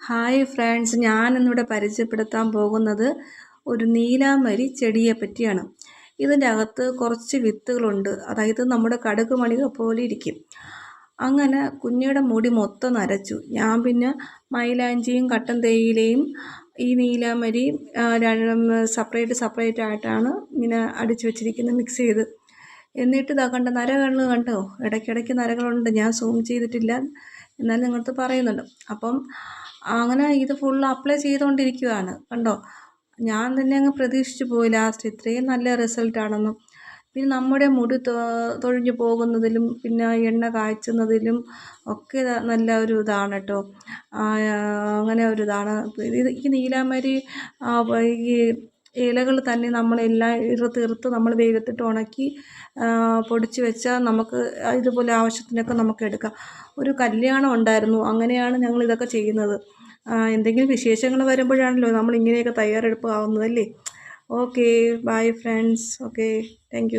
Hi friends ഞാനിന്നിവിടെ പരിചയപ്പെടുത്താൻ പോകുന്നത് ഒരു നീലാമരി ചെടിയെ പറ്റിയാണ്. ഇതിന്റെ അകത്ത് കുറച്ച് വിത്തുകളുണ്ട്. അതായത് നമ്മുടെ കടുക് മണിക പോലെ ഇരിക്കും. അങ്ങനെ കുഞ്ഞിയുടെ മുടി മൊത്തം നരച്ചു. ഞാൻ പിന്നെ മൈലാഞ്ചിയും കട്ടൻ തേയിലയും ഈ നീലാമരിയും സെപ്പറേറ്റ് സെപ്പറേറ്റ് ആയിട്ടാണ് ഇങ്ങനെ അടിച്ചു വെച്ചിരിക്കുന്നത് മിക്സ് ചെയ്ത്. എന്നിട്ട് ഇതാ കണ്ട നരകൾ കണ്ടോ? ഇടയ്ക്കിടയ്ക്ക് നരകളുണ്ട്. ഞാൻ സൂം ചെയ്തിട്ടില്ല. എന്നാലും നിങ്ങളടുത്ത് പറയുന്നുണ്ട്. അപ്പം അങ്ങനെ ഇത് ഫുൾ അപ്ലൈ ചെയ്തുകൊണ്ടിരിക്കുകയാണ് കണ്ടോ? ഞാൻ തന്നെ അങ്ങ് പ്രതീക്ഷിച്ചു പോയി ലാസ്റ്റ് ഇത്രയും നല്ല റിസൾട്ടാണെന്നും പിന്നെ നമ്മുടെ മുടി തൊഴിഞ്ഞു പോകുന്നതിലും പിന്നെ എണ്ണ കാച്ചുന്നതിലും ഒക്കെ നല്ല ഒരു ഇതാണ് കേട്ടോ അങ്ങനെ ഒരു ഇതാണ്. ഇത് ഈ നീലാമരി ഈ ഇലകൾ തന്നെ നമ്മളെല്ലാം തീർത്ത് നമ്മൾ വെയിലത്തിട്ട് ഉണക്കി പൊടിച്ച് വെച്ചാൽ നമുക്ക് ഇതുപോലെ ആവശ്യത്തിനൊക്കെ നമുക്ക് എടുക്കാം. ഒരു കല്യാണം ഉണ്ടായിരുന്നു. അങ്ങനെയാണ് ഞങ്ങൾ ഇതൊക്കെ ചെയ്യുന്നത്. എന്തെങ്കിലും വിശേഷങ്ങൾ വരുമ്പോഴാണല്ലോ നമ്മൾ ഇങ്ങനെയൊക്കെ തയ്യാറെടുപ്പ് ആവുന്നതല്ലേ okay bye friends okay thank